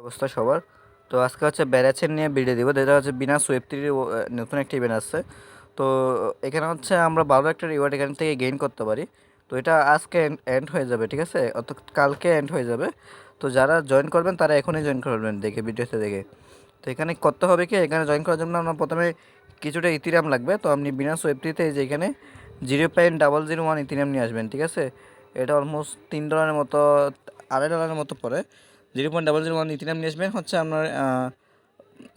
অবস্থা সবার। তো আজকে হচ্ছে ব্যারাচের নিয়ে ভিডিও দিব। যেটা হচ্ছে বিনা সোয়েব থ্রির নতুন একটা ইভেন্ট আসছে। তো এখানে হচ্ছে আমরা ভালো একটা রিওয়ার্ড এখান থেকে গেইন করতে পারি। তো এটা আজকে এন্ড হয়ে যাবে, ঠিক আছে? অত কালকে এন্ড হয়ে যাবে। তো যারা জয়েন করবেন, তারা এখনই জয়েন করবেন দেখে ভিডিওতে দেখে। তো এখানে করতে হবে কি? এখানে জয়েন করার জন্য আপনার প্রথমে কিছুটা ইথিরাম লাগবে। তো আপনি বিনা থ্রিতে যে এখানে zero point double zero one ethereum নিয়ে আসবেন, ঠিক আছে? এটা অলমোস্ট তিন ডলারের মতো, আড়াই ডলারের মতো পড়ে। Zero point double zero one ethereum নিয়ে আসবেন হচ্ছে আপনার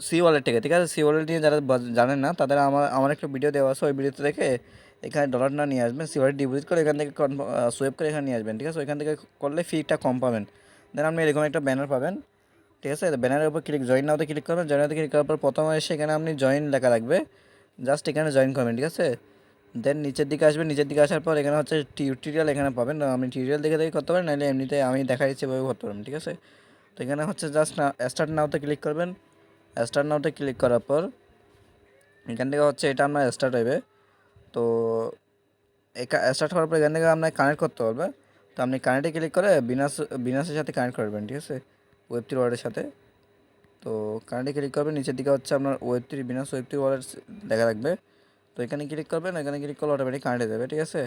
সি ওয়ালেট থেকে, ঠিক আছে? সি ওয়ালেট নিয়ে যারা জানেন না, তাদের আমার আমার একটা ভিডিও দেওয়া আছে, ওই ভিডিওতে দেখে এখানে ডলারটা নিয়ে আসবেন, সি ওয়ালেট ডিপোজিট করে এখান থেকে সোয়েব করে এখানে নিয়ে আসবেন, ঠিক আছে? ওইখান থেকে করলে ফিটা কম পাবেন। দেন আপনি এরকম একটা ব্যানার পাবেন, ঠিক আছে? ব্যানারের উপর ক্লিক জয়েন নাওতে ক্লিক করবেন জয়েন নাওতে ক্লিক করার পর প্রথমে এসে এখানে আপনি জয়েন লেখা লাগবে জাস্ট এখানে জয়েন করবেন, ঠিক আছে? দেন নিচের দিকে আসবেন, নিচের দিকে আসার পর এখানে হচ্ছে টিউটোরিয়াল এখানে পাবেন। আপনি টিউটোরিয়াল দেখে দেখে করতে পারেন, নাহলে এমনিতে আমি দেখা দিচ্ছি এভাবে করতে পারেন ঠিক আছে? তো এখানে হচ্ছে জাস্ট না স্টার্ট নাওতে ক্লিক করবেন। স্টার্ট নাওতে ক্লিক করার পর এখান থেকে হচ্ছে এটা আপনার স্টার্ট হবে। তো স্টার্ট হওয়ার পর এখান থেকে আপনার কানেক্ট করতে হবে। তো আপনি কানেক্টে ক্লিক করে বিনাস বিনাসের সাথে কানেক্ট করবেন, ঠিক আছে? ওয়েব থ্রি ওয়ার্ডের সাথে। তো কানেক্টে ক্লিক করবেন, নিচের দিকে হচ্ছে আপনার ওয়েব থ্রি বিনাস ওয়েব থ্রি ওয়ার্ডের দেখা রাখবে তো এখানে ক্লিক করবেন, এখানে ক্লিক করলে অটোমেটিক কানেক্ট যাবে, ঠিক আছে?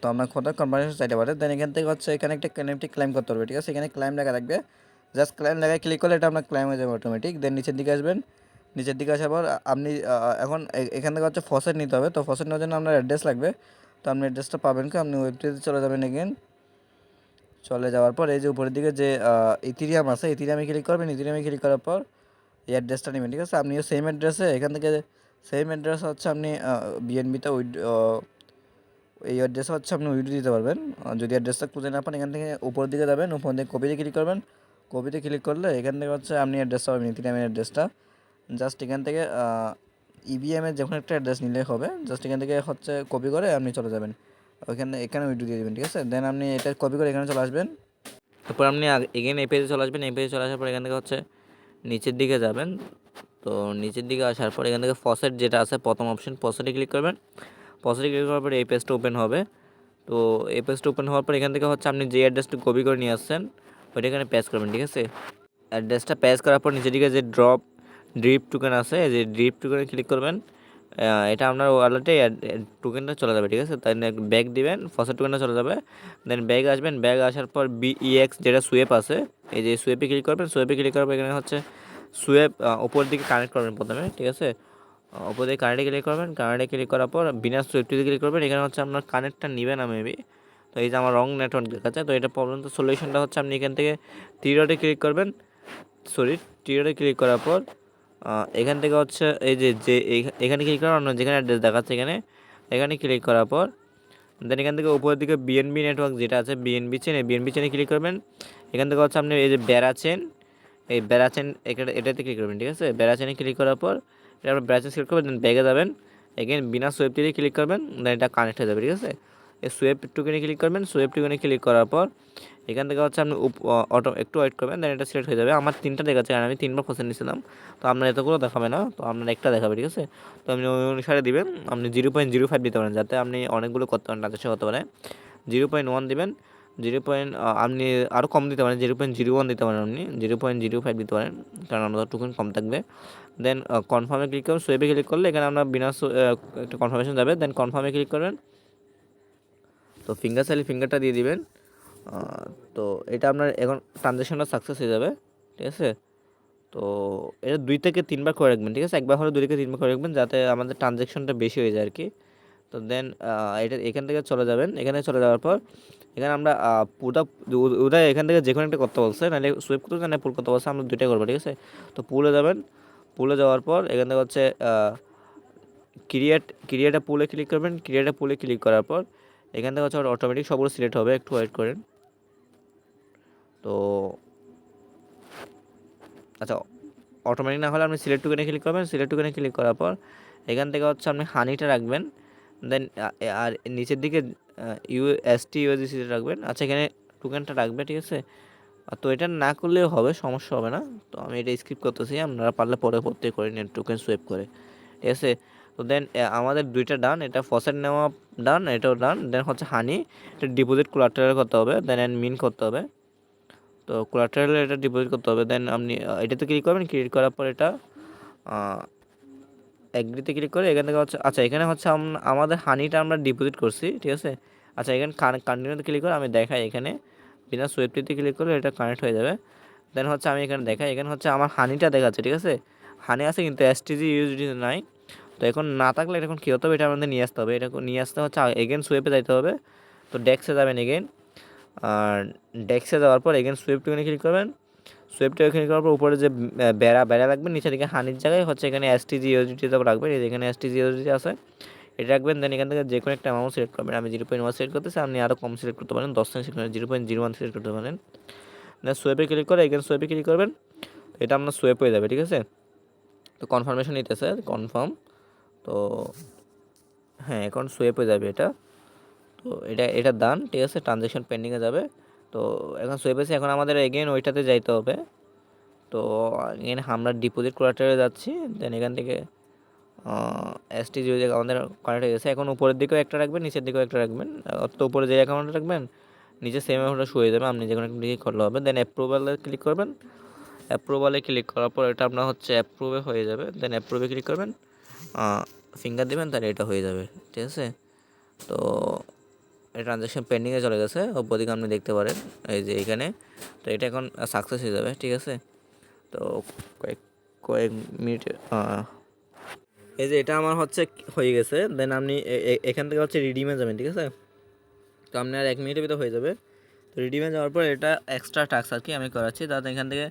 তো আপনার কোথাও কনভার্সেশন চাইতে পারে। দেন এখান থেকে হচ্ছে এখানে একটা কানেক্টে ক্লাইম করতে হবে, ঠিক আছে? এখানে ক্লাইম লেখা থাকবে। জাস্ট ক্লাইম লেখায় ক্লিক করলে এটা আপনার ক্লাইম হয়ে যাবে অটোমেটিক দেন নিচের দিকে আসবেন। নিচের দিকে আসার পর আপনি এখন এখান থেকে হচ্ছে ফসেট নিতে হবে। তো ফসেট নেওয়ার জন্য আপনার অ্যাড্রেস লাগবে। তো আপনি অ্যাড্রেসটা পাবেন কি? আপনি ওয়েবসাইটে চলে যাবেন এগেন চলে যাওয়ার পর এই যে উপরের দিকে যে ইথিরিয়াম আছে ইথিরিয়ামে ক্লিক করবেন। ইথিরিয়ামে ক্লিক করার পর এই অ্যাড্রেসটা নেবেন, ঠিক আছে? আপনিও সেম অ্যাড্রেসে এখান থেকে সেম অ্যাড্রেস হচ্ছে আপনি বিএনবিতে উইড এই অ্যাড্রেসে হচ্ছে আপনি উইডো দিতে পারবেন। যদি অ্যাড্রেসটা খুঁজে না পান, এখান থেকে উপর দিকে যাবেন। উপর দিকে কপিতে ক্লিক করবেন। কপিতে ক্লিক করলে এখান থেকে হচ্ছে আপনি অ্যাড্রেসটা পাবেন ইথিরিয়ামের অ্যাড্রেসটা জাস্ট এখান থেকে ইভিএমের যে কোনো একটা অ্যাড্রেস নিলে হবে। জাস্ট এখান থেকে হচ্ছে কপি করে আপনি চলে যাবেন। ওইখানে এখানে উইডো দিয়ে দেবেন, ঠিক আছে? দেন আপনি এটা কপি করে এখানে চলে আসবেন। তারপর আপনি এগেন এই পেজে চলে আসবেন। এই পেজে চলে আসার পর এখান থেকে হচ্ছে নিচের দিকে যাবেন। তো নিচের দিকে আসার পর এখান থেকে ফসেট যেটা আছে, প্রথম অপশন ফসেটে ক্লিক করবেন। ফসেটে ক্লিক করার পর এই পেজটা ওপেন হবে। তো এই পেজটা ওপেন হওয়ার পর এখান থেকে হচ্ছে আপনি যে অ্যাড্রেসটা কপি করে নিয়ে আসছেন ওইটা এখানে প্যাচ করবেন, ঠিক আছে? অ্যাড্রেসটা প্যাচ করার পর নিচের দিকে যে ড্রপ ড্রিপ টোকেন আছে যে ড্রিপ টোকেনে ক্লিক করবেন এটা আপনার ওয়ালেটে টোকেনটা চলে যাবে, ঠিক আছে? তাই ব্যাগ দিবেন ফসেট টোকেনটা চলে যাবে। দেন ব্যাগ আসবেন ব্যাগ আসার পর বিইএক্স যেটা সুয়েপ আছে, এই যে সুয়েপে ক্লিক করবেন সুয়েপে ক্লিক পর এখানে হচ্ছে সুয়েপ ওপর দিকে কানেক্ট করবেন প্রথমে, ঠিক আছে? ওপর দিকে কানেক্টে ক্লিক করবেন কানেক্টে ক্লিক করার পর বিনা সুয়েপটিতে ক্লিক করবেন, এখানে হচ্ছে আপনার কানেক্টটা নেবে না মেবি তো এই যে আমার রং নেটওয়ার্ক দেখাচ্ছে, তো এটা প্রবলেম তো সলিউশনটা হচ্ছে আপনি এখান থেকে থ্রি ডটে ক্লিক করবেন। সরি থ্রি ডটে ক্লিক করার পর এখান থেকে হচ্ছে এই যে যে এখানে ক্লিক করার অন্য যেখানে অ্যাড্রেস দেখাচ্ছে এখানে এখানে ক্লিক করার পর দেন এখান থেকে উপরের দিকে বিএনবি নেটওয়ার্ক যেটা আছে বিএনবি চেন বিএনবি চেনে ক্লিক করবেন। এখান থেকে হচ্ছে আপনি এই যে বেড়া চেন এই বেড়া চেন এখানে, এটাতে ক্লিক করবেন, ঠিক আছে? বেড়া চেনে ক্লিক করার পর, এটা আপনার বেড়া চেন সিলেক্ট করবেন দেন ব্যাগে যাবেন। এগেন বিনা সোয়েবটিতে ক্লিক করবেন দেন এটা কানেক্ট হয়ে যাবে, ঠিক আছে? এই সোয়েব টুকেনে ক্লিক করবেন সোয়েব টুকেনে ক্লিক করার পর এখান থেকে হচ্ছে আপনি অটো একটু ওয়েট করবেন দেন এটা সিলেক্ট হয়ে যাবে। আমার তিনটা দেখাচ্ছে কারণ আমি তিনবার পছন্দ নিয়েছিলাম। তো আপনার এতগুলো দেখাবে না, তো আপনার একটা দেখাবে, ঠিক আছে? তো আপনি ওই অনুসারে দিবেন, আপনি জিরো পয়েন্ট জিরো ফাইভ দিতে পারেন, যাতে আপনি অনেকগুলো করতে পারেন, রাজস্ব করতে পারেন। জিরো পয়েন্ট ওয়ান দিবেন জিরো পয়েন্ট আপনি আরও কম দিতে পারেন জিরো পয়েন্ট জিরো ওয়ান দিতে পারেন আপনি জিরো পয়েন্ট জিরো ফাইভ দিতে পারেন, কারণ আমাদের টুকুন কম থাকবে। দেন কনফার্মে ক্লিক করবেন সোয়েবে ক্লিক করলে এখানে আপনার বিনা একটা কনফার্মেশন যাবে দেন কনফার্মে ক্লিক করবেন। তো ফিঙ্গার চাইলে ফিঙ্গারটা দিয়ে দিবেন। তো এটা আপনার এখন ট্রানজ্যাকশনটা সাকসেস হয়ে যাবে, ঠিক আছে? তো এটা দুই থেকে তিনবার করে রাখবেন, ঠিক আছে? একবার হলে দুই থেকে তিনবার করে রাখবেন যাতে আমাদের ট্রানজ্যাকশনটা বেশি হয়ে যায় আর কি। তো দেন এটা এখান থেকে চলে যাবেন। এখানে চলে যাওয়ার পর, এখানে আমরা পুটা উদয় এখান থেকে যে কোনো একটা করতে বলছে, নাহলে সুইপ করতে না পুল করতে বলছে, আমরা দুইটাই করব, ঠিক আছে? তো পুলে যাবেন। পুলে যাওয়ার পর এখান থেকে হচ্ছে ক্রিয়েট ক্রিয়েটা পুলে ক্লিক করবেন। ক্রিয়েটা পুলে ক্লিক করার পর এখান থেকে হচ্ছে অটোমেটিক সবগুলো সিলেক্ট হবে, একটু ওয়েট করেন। তো আচ্ছা অটোমেটিক না হলে আপনি সিলেক্ট টুকেনে ক্লিক করবেন সিলেক্ট টুকেনে ক্লিক করার পর এখান থেকে হচ্ছে আপনি হানিটা রাখবেন দেন আর নিচের দিকে ইউএসটি ইউএসডিসিটা রাখবেন। আচ্ছা এখানে টুকেনটা রাখবে, ঠিক আছে? তো এটা না করলেও হবে, সমস্যা হবে না। তো আমি এটা স্কিপ করতেছি, আপনারা পারলে পরে পড়তে করে নেন টোকেন সোয়েপ করে। ঠিক আছে? তো দেন আমাদের দুইটা ডান এটা ফসেট নেওয়া ডান এটাও ডান দেন হচ্ছে হানি এটা ডিপোজিট কোলাটারাল করতে হবে দেন অ্যান্ড মিন করতে হবে। তো তো এটা ডিপোজিট করতে হবে দেন আপনি এটাতে ক্লিক করবেন ক্লিক করার পর এটা অ্যাগ্রিতে ক্লিক করে এখান থেকে হচ্ছে আচ্ছা এখানে হচ্ছে আম- আমাদের হানিটা আমরা ডিপোজিট করছি, ঠিক আছে? আচ্ছা এখানে কন্টিনিউতে ক্লিক করে আমি দেখাই এখানে, বিনা সুইফটিতে ক্লিক করলে এটা কানেক্ট হয়ে যাবে। দেন হচ্ছে আমি এখানে দেখাই, এখানে হচ্ছে আমার হানিটা দেখাচ্ছে, ঠিক আছে? হানি আছে কিন্তু এসটিজি ইউএসডি নাই। তো এখন না থাকলে এটা এখন কী হতে হবে? এটা আমাদের নিয়ে আসতে হবে। এটা নিয়ে আসতে হচ্ছে এগেন সুয়েপে যাইতে হবে। তো ডেক্সে যাবেন এগেন আর ডেক্সে যাওয়ার পর এগেন সুইফট ওখানে ক্লিক করবেন। সুইফটে ওখানে করার পর উপরে যে বেড়া বেড়া রাখবেন নিচের দিকে হানির জায়গায় হচ্ছে এখানে এসটিজি ইউএসডি রাখবেন। এই যে এখানে এসটিজি ইউএসডি আছে, এটা রাখবেন। দেন এখান থেকে যে কোনো একটা অ্যামাউন্ট সিলেক্ট করবেন। আমি জিরো পয়েন্ট ওয়ান সিলেক্ট করতেছি, আপনি আরও কম সিলেক্ট করতে পারেন। দশ cent select zero point zero one select করতে পারেন। দেন সোয়েপে ক্লিক করে এখানে সোয়েপে ক্লিক করবেন। এটা আপনার সোয়েপ হয়ে যাবে, ঠিক আছে? তো কনফার্মেশন নিতেছে কনফার্ম তো হ্যাঁ এখন সোয়েপ যাবে এটা। তো এটা এটা দান ঠিক আছে ট্রানজ্যাকশন পেন্ডিংয়ে যাবে। তো এখন সোয়েপ এখন আমাদের এগেন ওইটাতে যাইতে হবে। তো এগেন আমরা ডিপোজিট কোয়ার্টারে যাচ্ছি দেন এখান থেকে এসটি যে আমাদের কানেক্ট হয়ে গেছে। এখন উপরের দিকেও একটা রাখবেন, নিচের দিকেও একটা রাখবেন। অত উপরে যে অ্যাকাউন্টটা রাখবেন, নিচে সেম অ্যাকাউন্টটা শুয়ে যাবে। আপনি যে কোনো দিকে করলে হবে। দেন অ্যাপ্রুভালে ক্লিক করবেন। অ্যাপ্রুভালে ক্লিক করার পর এটা আপনার হচ্ছে অ্যাপ্রুভে হয়ে যাবে। দেন অ্যাপ্রুভে ক্লিক করবেন। ফিঙ্গার দেবেন, তাহলে এটা হয়ে যাবে, ঠিক আছে? তো ট্রানজ্যাকশন পেন্ডিংয়ে চলে গেছে ওপর দিকে আপনি দেখতে পারেন, এই যে এখানে, তো এটা এখন সাকসেস হয়ে যাবে, ঠিক আছে? তো কয়েক কয়েক মিনিট এই যে এটা আমার হচ্ছে হয়ে গেছে দেন আপনি এখান থেকে হচ্ছে রিডিমে যাবেন, ঠিক আছে? তো আপনি আর এক মিনিটের ভিতরে হয়ে যাবে, তো রিডিমে যাওয়ার পর এটা এক্সট্রা টাস্ক আর কি আমি করাচ্ছি, তাতে এখান থেকে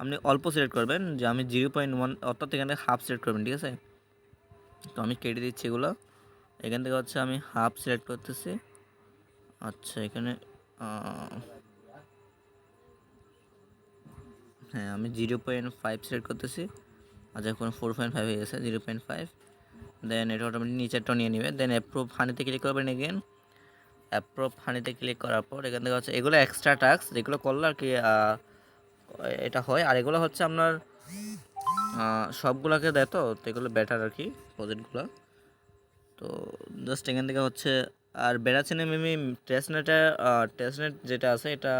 আপনি অল্প সিলেক্ট করবেন, যে আমি জিরো পয়েন্ট ওয়ান অর্থাৎ এখান হাফ সিলেক্ট করবেন, ঠিক আছে? তো আমি কেটে দিচ্ছি এগুলো। এখান থেকে হচ্ছে আমি হাফ সিলেক্ট করতেছি। আচ্ছা এখানে হ্যাঁ আমি জিরো পয়েন্ট ফাইভ সিলেক্ট করতেছি। আচ্ছা এখন ফোর পয়েন্ট ফাইভ হয়ে গেছে জিরো পয়েন্ট ফাইভ দেন এটা অটোমেটিক নিচেরটা নিয়ে নেবে। দেন অ্যাপ্রুভ হানিতে ক্লিক করবেন এগেন অ্যাপ্রুভ হানিতে ক্লিক করার পর এখান থেকে হচ্ছে এগুলো এক্সট্রা টাস্ক যেগুলো করলে আর কি এটা হয়। আর এগুলো হচ্ছে আপনার সবগুলোকে দেয় তো তো এগুলো বেটার আর কি প্রজেক্টগুলো তো জাস্ট এখান থেকে হচ্ছে, আর বেড়াচ্ছেন মেমি টেস্টনেটে টেস্টনেট যেটা আছে এটা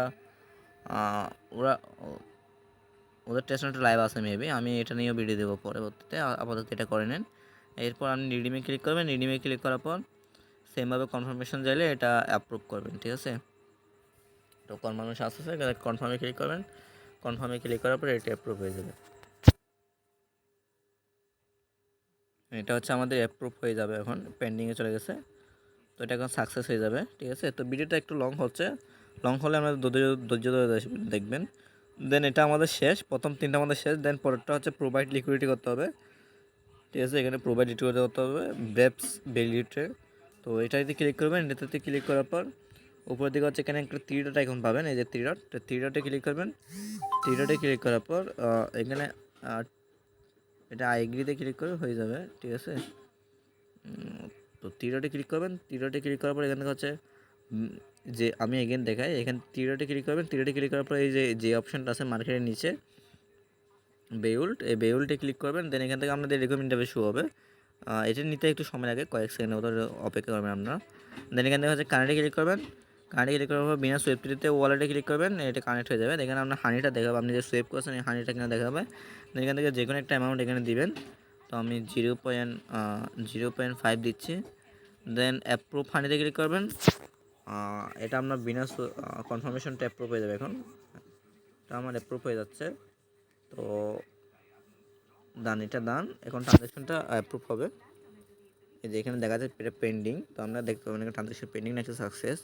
ওরা, ওদের টেস্টনেটে লাইভ আছে মেবি আমি এটা নিয়েও ভিডিও দেবো পরবর্তীতে আপাতত এটা করে নেন। এরপর আপনি রিডিমে ক্লিক করবেন রিডিমে ক্লিক করার পর সেমভাবে কনফার্মেশন চাইলে এটা অ্যাপ্রুভ করবেন, ঠিক আছে? তো কনফার্মেশন আসতেছে কনফার্মে ক্লিক করবেন কনফার্মে ক্লিক করার পর এটা অ্যাপ্রুভ হয়ে যাবে। এটা হচ্ছে আমাদের অ্যাপ্রুভ হয়ে যাবে এখন পেন্ডিংয়ে চলে গেছে। তো এটা এখন সাকসেস হয়ে যাবে, ঠিক আছে? তো ভিডিওটা একটু লং হচ্ছে। লং হলে আমরা ধৈর্য ধরে দেখবেন। দেন এটা আমাদের শেষ, প্রথম তিনটা আমাদের শেষ দেন পরেরটা হচ্ছে প্রোভাইড লিকুইডিটি করতে হবে। ঠিক আছে? এখানে প্রোভাইড লিকুইডিটি করতে হবে ব্রেপস ভ্যালিডিটে তো এটাতে ক্লিক করবেন, এটাতে ক্লিক করার পর উপরের দিকে হচ্ছে এখানে একটা থ্রি ডট আইকন পাবেন, এই যে থ্রি ডট থ্রি ডটে ক্লিক করবেন। থ্রি ডটে ক্লিক করার পর এখানে এটা আইগ্রিতে ক্লিক করে হয়ে যাবে, ঠিক আছে? তো তীরটে ক্লিক করবেন, তীরটে ক্লিক করার পর এখান থেকে হচ্ছে যে আমি এগেন দেখাই, এখানে তীরটে ক্লিক করবেন, তীরটে ক্লিক করার পর এই যে যে অপশানটা আছে মার্কেটের নিচে বেউল্ট এই বেউল্টে ক্লিক করবেন দেন এখান থেকে আপনাদের এরকম ইন্টারভিউ শো হবে। এটা নিতে একটু সময় লাগে, কয়েক সেকেন্ড মতো অপেক্ষা করবেন আপনারা। দেন এখান থেকে হচ্ছে কানেক্টে ক্লিক করবেন কানেক্টে ক্লিক করার পর বিনা সুইফটিতে ওয়ালেটে ক্লিক করবেন, এটা কানেক্ট হয়ে যাবে। এখানে আপনার হানিটা দেখাবে, আপনি যে সুইপ করছেন, এই হানিটা এখানে দেখাবে। এখান থেকে যে কোনো একটা অ্যামাউন্ট এখানে দিবেন। তো আমি zero point zero point five দিচ্ছি। দেন অ্যাপ্রুভ হানিতে ক্লিক করবেন। এটা আপনার বিনা কনফার্মেশনটা অ্যাপ্রুভ হয়ে যাবে এখন। এটা আমার অ্যাপ্রুভ হয়ে যাচ্ছে। তো দান এটা দান এখন ট্রানজ্যাকশনটা অ্যাপ্রুভ হবে। এই যে এখানে দেখা যাচ্ছে এটা পেন্ডিং তো আমরা দেখতে পাবেন ট্রানজ্যাকশন পেন্ডিং নেক্সট সাকসেস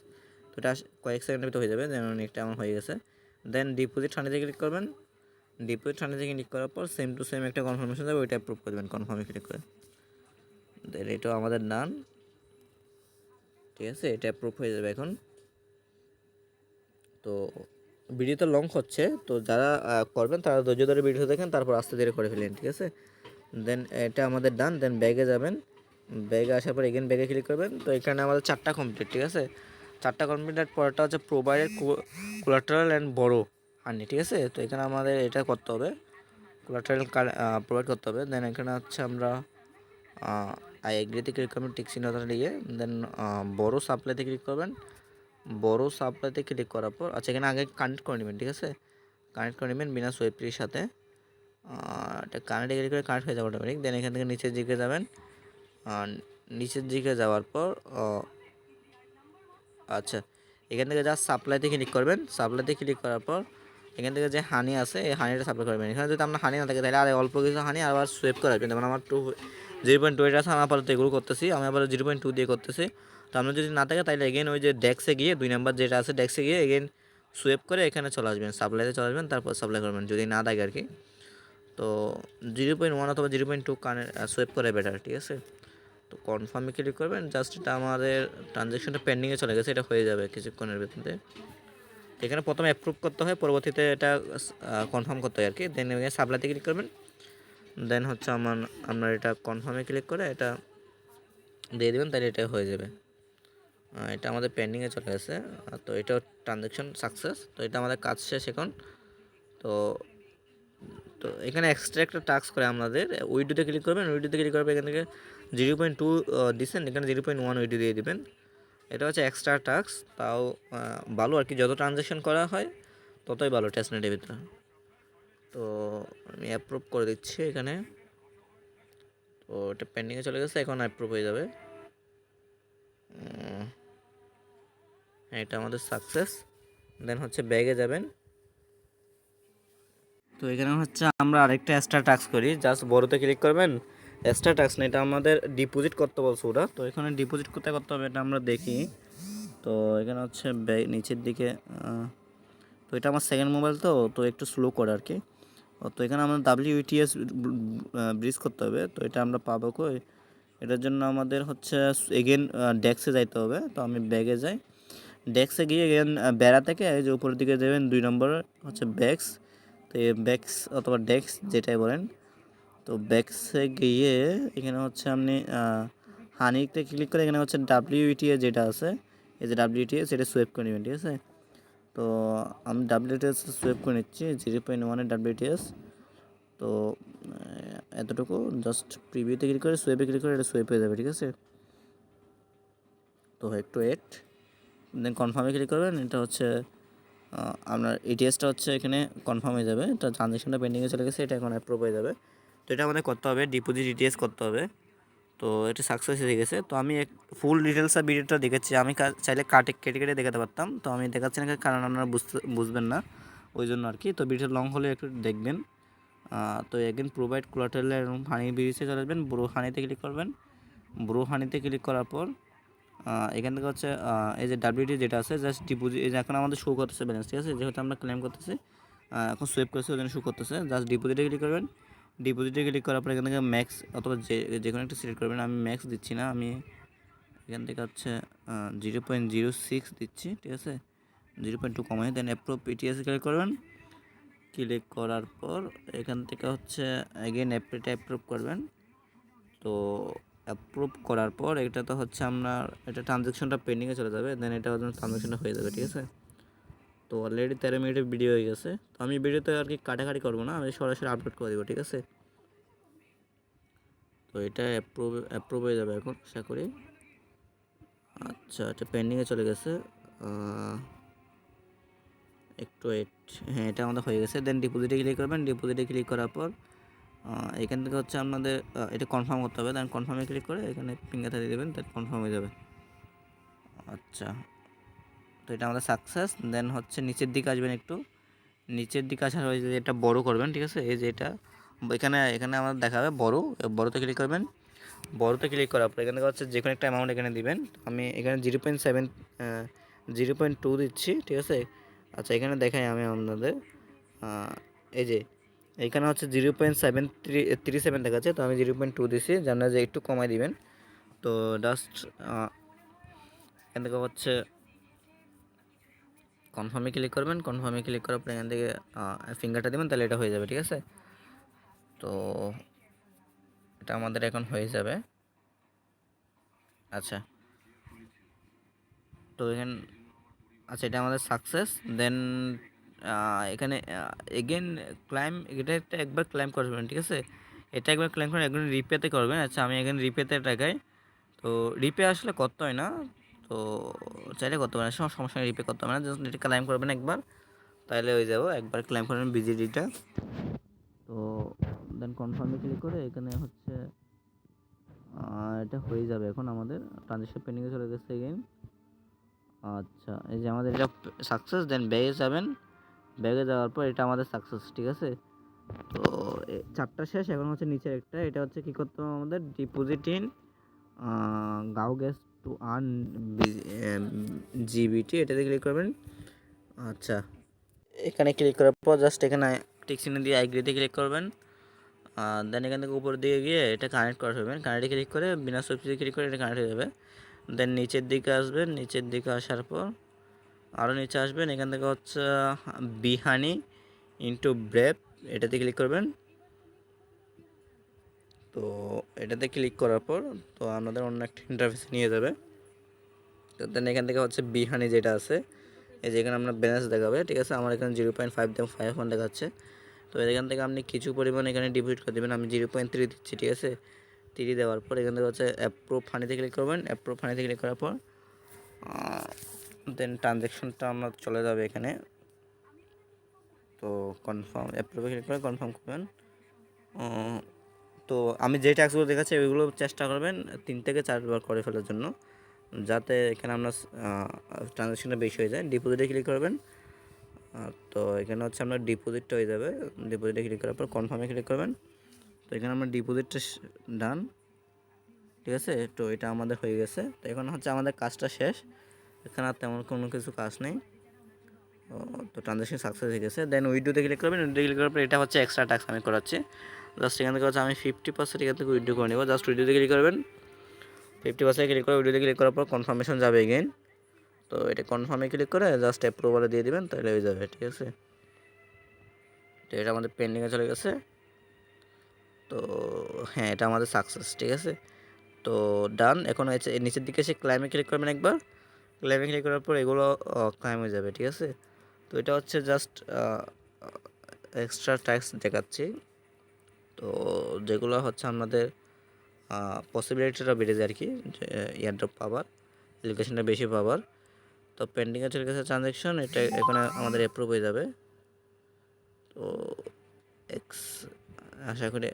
তো এটা কয়েক সেকেন্ডের ভিতরে হয়ে যাবে যেমন একটা আমার হয়ে গেছে। দেন ডিপোজিট ফান্ডে ক্লিক করবেন। ডিপোজিট ফান্ডে ক্লিক করার পর সেম টু সেম একটা কনফার্মেশন যাবে ওইটা অ্যাপ্রুভ করে দেবেন কনফার্মে ক্লিক করে। দেন এটাও আমাদের ডান ঠিক আছে, এটা অ্যাপ্রুভ হয়ে যাবে এখন। তো ভিডিও তো লং হচ্ছে, তো যারা করবেন, তারা ধৈর্য ধরে ভিডিও দেখেন, তারপর আস্তে ধীরে করে ফেলেন ঠিক আছে? দেন এটা আমাদের ডান দেন ব্যাগে যাবেন। ব্যাগে আসার পর এগেন ব্যাগে ক্লিক করবেন। তো এখানে আমাদের চারটা কমপ্লিট ঠিক আছে? চারটা কমপ্লিট পরেরটা হচ্ছে প্রোভাইডের কোলাটারাল অ্যান্ড বড় হানি ঠিক আছে? তো এখানে আমাদের এটা করতে হবে। কোলাটারাল প্রোভাইড করতে হবে। দেন এখানে হচ্ছে আমরা আই এগ্রিতে ক্লিক করবেন টিক্সি নজরে দিয়ে দেন বড় সাপ্লাইতে ক্লিক করবেন। বড় সাপ্লাইতে ক্লিক করার পর আচ্ছা এখানে আগে কানেক্ট করে নেবেন, ঠিক আছে? কানেক্ট করে নেবেন বিনা সোয়েবটির সাথে। এটা কানেক্ট এগ্রি করে কানেক্ট হয়ে যাবে অটোমেটিক দেন এখান থেকে নিচের দিকে যাবেন। নিচের দিকে যাওয়ার পর আচ্ছা এখান থেকে যা সাপ্লাইতে ক্লিক করবেন। সাপ্লাইতে ক্লিক করার পর এখান থেকে যে হানি আছে, এই হানিটা সাপ্লাই করবেন এখানে যদি আপনার হানি না থাকে, তাহলে আর অল্প কিছু হানি আবার সোয়েপ করে রাখবেন। যেমন আমার টু জিরো পয়েন্ট টু এটা আছে, আমি আপাতত এগুলো করতেছি। আমি আবার জিরো পয়েন্ট টু দিয়ে করতেছি। তো আপনার যদি না থাকে, তাহলে এগেন ওই যে ডেক্সে গিয়ে, দুই নাম্বার যেটা আছে ডেক্সে গিয়ে এগেন সোয়েপ করে এখানে চলে আসবেন। সাপ্লাইতে চলে আসবেন, তারপর সাপ্লাই করবেন, যদি না থাকে আর কি। তো জিরো পয়েন্ট ওয়ান অথবা জিরো পয়েন্ট টু কানে সোয়েপ করে বেটার ঠিক আছে? তো কনফার্মে ক্লিক করবেন জাস্ট এটা আমাদের ট্রানজ্যাকশনটা পেন্ডিংয়ে চলে গেছে, এটা হয়ে যাবে কিছুক্ষণের ভিতরে এখানে প্রথমে অ্যাপ্রুভ করতে হয়, পরবর্তীতে এটা কনফার্ম করতে হয় আর কি। দেন সাপ্লাইতে ক্লিক করবেন। দেন হচ্ছে আমার, আপনার এটা কনফার্মে ক্লিক করে এটা দিয়ে দেবেন, তাহলে এটা হয়ে যাবে। এটা আমাদের পেন্ডিংয়ে চলে গেছে। তো এটা ট্রানজ্যাকশন সাকসেস তো এটা আমাদের কাজ শেষ এখন। তো তো এখানে এক্সট্রা একটা টাস্ক করে আমাদের। উইডোতে ক্লিক করবেন। উইডোতে ক্লিক করবে এখান থেকে জিরো পয়েন্ট টু দিচ্ছেন। এখানে জিরো পয়েন্ট ওয়ান উইডো দিয়ে দিবেন। এটা হচ্ছে এক্সট্রা টাস্ক তাও ভালো আর কি, যত ট্রানজ্যাকশন করা হয়, ততই ভালো টেস্টনেটের ভিতরে। তো আমি অ্যাপ্রুভ করে দিচ্ছি এখানে। তো এটা পেন্ডিংয়ে চলে গেছে, এখন অ্যাপ্রুভ হয়ে যাবে। হ্যাঁ এটা আমাদের সাকসেস দেন হচ্ছে ব্যাগে যাবেন। তো এখানে হচ্ছে আমরা আরেকটা এক্সট্রা টাস্ক করি। জাস্ট বড়তে ক্লিক করবেন। এক্সট্রা ট্যাক্স না এটা আমাদের ডিপোজিট করতে বলছে ওরা। তো এখানে ডিপোজিট কোথায় করতে হবে এটা আমরা দেখি। তো এখানে হচ্ছে ব্যাগ নিচের দিকে তো এটা আমার সেকেন্ড মোবাইল তো তো একটু স্লো করে আর কি। তো এখানে আমাদের ডাব্লিউটিএস ব্রিজ করতে হবে, তো এটা আমরা পাবো কই? এটার জন্য আমাদের হচ্ছে এগেন ডেক্সে যাইতে হবে, তো আমি ব্যাগে যাই। ডেক্সে গিয়ে এগেন বেড়া থেকে যে উপরের দিকে যাবেন, দুই নম্বর হচ্ছে ব্যাগস তো এই ব্যাগস অথবা ডেক্স যেটাই বলেন তো ব্যাকসে গিয়ে এখানে হচ্ছে আপনি হানিতে ক্লিক করে এখানে হচ্ছে ডাব্লিউটিএ যেটা আছে, এই যে ডাব্লিউটিএ সেটা সোয়েপ করে নেবেন, ঠিক আছে? তো আমি ডাব্লিউটিএস সোয়েপ করে নিচ্ছি জিরো পয়েন্ট ওয়ানের ডাব্লিউটিএস তো এতটুকু জাস্ট প্রিভিউতে ক্লিক করে সোয়েপে ক্লিক করে এটা সোয়েপ হয়ে যাবে, ঠিক আছে? তো একটু এট দেন কনফার্মে ক্লিক করবেন, এটা হচ্ছে আপনার এটিএসটা হচ্ছে এখানে কনফার্ম হয়ে যাবে, এটা ট্রানজ্যাকশনটা পেন্ডিংয়ে চলে গেছে, এটা এখন অ্যাপ্রুভ হয়ে যাবে। তো এটা আমাদের করতে হবে ডিপোজিট ডিটিএস করতে হবে। তো এটা সাকসেস হয়ে গেছে। তো আমি এক ফুল ডিটেলস আর ভিডিওটা দেখেছি। আমি চাইলে কাটে কেটে কেটে দেখাতে পারতাম। তো আমি দেখাচ্ছি না কারণ আপনারা বুঝতে, বুঝবেন না। ওই জন্য আর কি। তো ভিডিও লং হলে একটু দেখবেন। তো এগেন প্রোভাইড কোলাটেরাল এবং হানি ব্রিজে চলে আসবেন। ব্রো হানিতে ক্লিক করবেন। ব্রো হানিতে ক্লিক করার পর এখান থেকে হচ্ছে এই যে ডাব্লিউটি যেটা আছে জাস্ট ডিপোজিট এই যে এখন আমাদের শো করতেছে ব্যালেন্স ঠিক আছে? যেহেতু আমরা ক্লেম করতেছি এখন সোয়েপ করছে, ওই জন্য শো করতেছে। জাস্ট ডিপোজিটে ক্লিক করবেন। ডিপোজিটে ক্লিক করার পর এখান থেকে ম্যাক্স অথবা যে যে কোনো একটা সিলেক্ট করবেন, আমি ম্যাক্স দিচ্ছি না, আমি এখান থেকে হচ্ছে জিরো পয়েন্ট জিরো সিক্স দিচ্ছি, ঠিক আছে? জিরো পয়েন্ট টু কমাই দেন অ্যাপ্রুভ পিটিএস ক্লিক করবেন। ক্লিক করার পর এখান থেকে হচ্ছে অ্যাগেন অ্যাপ্রিটা অ্যাপ্রুভ করবেন। তো অ্যাপ্রুভ করার পর, এটা তো হচ্ছে আপনার, এটা ট্রানজ্যাকশনটা পেন্ডিংয়ে চলে যাবে দেন এটা ট্রানজ্যাকশনটা হয়ে যাবে, ঠিক আছে? তো অলরেডি তেরো মিনিটের ভিডিও হয়ে গেছে। তো আমি ভিডিওতে আর কি কাটাকাটি করব না, আমি সরাসরি আপলোড করে দেবো, ঠিক আছে? তো এটা অ্যাপ্রুভ অ্যাপ্রুভ হয়ে যাবে এখন, আশা করি। আচ্ছা এটা পেন্ডিংয়ে চলে গেছে। একটু ওয়েট হ্যাঁ এটা আমাদের হয়ে গেছে। দেন ডিপোজিটে ক্লিক করবেন ডিপোজিটে ক্লিক করার পর এখান থেকে হচ্ছে আপনাদের এটা কনফার্ম করতে হবে। দেন কনফার্মে ক্লিক করে এখানে ফিঙ্গারটা দিয়ে দেবেন তাহলে কনফার্ম হয়ে যাবে। আচ্ছা তো এটা আমাদের সাকসেস দেন হচ্ছে নিচের দিকে আসবেন একটু। নিচের দিকে আসার ওই যে এটা বড় করবেন, ঠিক আছে? এই যে এটা, এখানে এখানে আমাদের দেখাবে বড়। বড়তে ক্লিক করবেন। বড়তে ক্লিক করার পর এখানে হচ্ছে যে কোনো একটা অ্যামাউন্ট এখানে দিবেন। আমি এখানে zero point seven zero point two দিচ্ছি, ঠিক আছে? আচ্ছা এখানে দেখাই আমি আপনাদের। এই যে, এখানে হচ্ছে zero point seven three three seven দেখাচ্ছে, তো আমি জিরো পয়েন্ট টু দিচ্ছি জানা যে একটু কমাই দিবেন। তো জাস্ট এখান থেকে হচ্ছে কনফার্মে ক্লিক করবেন কনফার্মে ক্লিক করার পর এখান থেকে ফিঙ্গারটা দেবেন, তাহলে এটা হয়ে যাবে, ঠিক আছে? তো এটা আমাদের এখন হয়ে যাবে। আচ্ছা। তো এখানে আচ্ছা এটা আমাদের সাকসেস দেন এখানে এগেন ক্লাইম এটা একটা একবার ক্লাইম করবেন ঠিক আছে? এটা একবার ক্লাইম করেন একবার রিপেতে করবেন। আচ্ছা আমি এখানে রিপেতে টাকাই তো রিপে আসলে করতে হয় না। তো চাইলে করতে পারেন, সমস্যা নেই রিপে করতে হবে না জাস্ট এটা ক্লাইম করবেন একবার তাহলে হয়ে যাব। একবার ক্লাইম করবেন বিজিডিটা তো দেন কনফার্মে ক্লিক করে এখানে হচ্ছে এটা হয়ে যাবে এখন আমাদের। ট্রানজেকশন পেন্ডিংয়ে চলে গেছে এগেইন আচ্ছা এই যে আমাদের এটা সাকসেস দেন ব্যাগে যাবেন। ব্যাগে যাওয়ার পর এটা আমাদের সাকসেস ঠিক আছে? তো চারটা শেষ, এখন হচ্ছে নিচের একটা। এটা হচ্ছে কি করতে হবে আমাদের? ডিপোজিট ইন গাও গ্যাস টু আর্ন জিবিটি, এটাতে ক্লিক করবেন। আচ্ছা। এখানে ক্লিক করার পর জাস্ট এখানে টিক চিহ্ন দিয়ে আইগ্রিতে ক্লিক করবেন। দেন এখান থেকে উপর দিকে গিয়ে এটা কানেক্ট করা হবেন কানেক্টে ক্লিক করে বিনা সবসিডি ক্লিক করে এটা কানেক্ট হয়ে যাবে। দেন নিচের দিকে আসবেন। নিচের দিকে আসার পর আরও নিচে আসবেন। এখান থেকে হচ্ছে বিহানি ইন্টু ব্রেপ এটাতে ক্লিক করবেন। তো এটাতে ক্লিক করার পর তো আপনাদের অন্য একটা ইন্টারফেসে নিয়ে যাবে। তো দেন এখান থেকে হচ্ছে বিহানি যেটা আছে, এই যে এখানে আপনার ব্যালেন্স দেখাবে, ঠিক আছে? আমার এখানে জিরো পয়েন্ট ফাইভ দেম ফাইভ ওয়ান দেখাচ্ছে। তো এখান থেকে আপনি কিছু পরিমাণ এখানে ডিপোজিট করে দেবেন, আমি জিরো পয়েন্ট থ্রি দিচ্ছি, ঠিক আছে? থ্রি দেওয়ার পর এখান থেকে হচ্ছে অ্যাপ্রুভ ফানিতে ক্লিক করবেন। অ্যাপ্রুভ ফানিতে ক্লিক করার পর দেন ট্রানজ্যাকশনটা আমরা চলে যাবে এখানে। তো কনফার্ম অ্যাপ্রুভে ক্লিক করে কনফার্ম করবেন। তো আমি যে ট্যাক্সগুলো দেখাচ্ছি, ওইগুলো চেষ্টা করবেন তিন থেকে চারবার করে ফেলার জন্য, যাতে এখানে আপনার ট্রানজ্যাকশনটা বেশি হয়ে যায়। ডিপোজিটে ক্লিক করবেন তো এখানে হচ্ছে আপনার ডিপোজিটটা হয়ে যাবে। ডিপোজিটে ক্লিক করার পর কনফার্মে ক্লিক করবেন। তো এখানে আমরা ডিপোজিটটা ডান ঠিক আছে? তো এটা আমাদের হয়ে গেছে। তো এখন হচ্ছে আমাদের কাজটা শেষ। এখানে আর তেমন কোনো কিছু কাজ নেই। তো ট্রানজ্যাকশন সাকসেস হয়ে গেছে। দেন উইডোতে ক্লিক করবেন। উইডো ক্লিক করার পর এটা হচ্ছে এক্সট্রা ট্যাক্স আমি করাচ্ছি। জাস্ট এখান থেকে হচ্ছে আমি ফিফটি পার্সেন্ট এখান থেকে উইড্রো করে নেব। জাস্ট উইডোতে ক্লিক করবেন। ফিফটি পার্সেন্ট ক্লিক করে উইডোতে ক্লিক করার পর কনফার্মেশন যাবে এগেইন তো এটা কনফার্মে ক্লিক করে জাস্ট অ্যাপ্রুভালে দিয়ে দিবেন, তাহলে হয়ে যাবে, ঠিক আছে? তো এটা আমাদের পেন্ডিংয়ে চলে গেছে। তো হ্যাঁ এটা আমাদের সাকসেস ঠিক আছে? তো ডান এখন হচ্ছে নিচের দিকে এসে ক্লাইমে ক্লিক করবেন একবার। ক্লাইমে ক্লিক করার পর এগুলো ক্লাইম হয়ে যাবে, ঠিক আছে? তো এটা হচ্ছে জাস্ট এক্সট্রা ট্যাক্স দেখাচ্ছি। তো যেগুলো হচ্ছে আমাদের পসিবিলিটিটা বেড়ে যায় আর কি যে ইয়ারড্রপ পাওয়ার এলিগেশনটা বেশি পাওয়ার তো পেন্ডিংয়ে চলে গেছে ট্রানজ্যাকশন এটা এখানে আমাদের অ্যাপ্রুভ হয়ে যাবে। তো এক্স আশা করি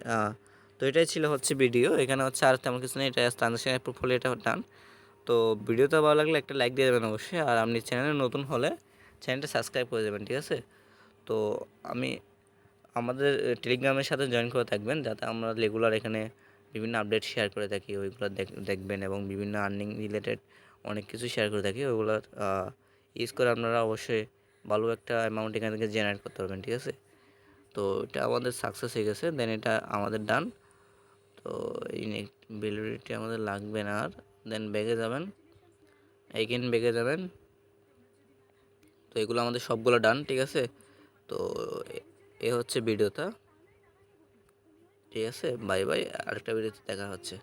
তো এটাই ছিল হচ্ছে ভিডিও এখানে হচ্ছে আর তেমন কিছু নেই, এটা ট্রানজ্যাকশন অ্যাপ্রুভ হলে এটা ডান তো ভিডিওটা ভালো লাগলে একটা লাইক দিয়ে দেবেন অবশ্যই। আর আপনি চ্যানেলে নতুন হলে চ্যানেলটা সাবস্ক্রাইব করে দেবেন, ঠিক আছে? তো আমি আমাদের টেলিগ্রামের সাথে জয়েন করে থাকবেন, যাতে আমরা রেগুলার এখানে বিভিন্ন আপডেট শেয়ার করে থাকি, ওইগুলো দেখ- দেখবেন এবং বিভিন্ন আর্নিং রিলেটেড অনেক কিছু শেয়ার করে থাকি, ওইগুলো ইউজ করে আপনারা অবশ্যই ভালো একটা অ্যামাউন্ট এখান থেকে জেনারেট করতে পারবেন, ঠিক আছে? তো এটা আমাদের সাকসেস হয়ে গেছে দেন এটা আমাদের ডান তো এই ভ্যালিডিটি আমাদের লাগবে না আর দেন ব্যাগে যাবেন এগেন ব্যাগে যাবেন। তো এগুলো আমাদের সবগুলো ডান ঠিক আছে? তো এ হচ্ছে ভিডিওটা। ঠিক আছে? Bye bye. আরেকটা ভিডিওতে দেখা হচ্ছে।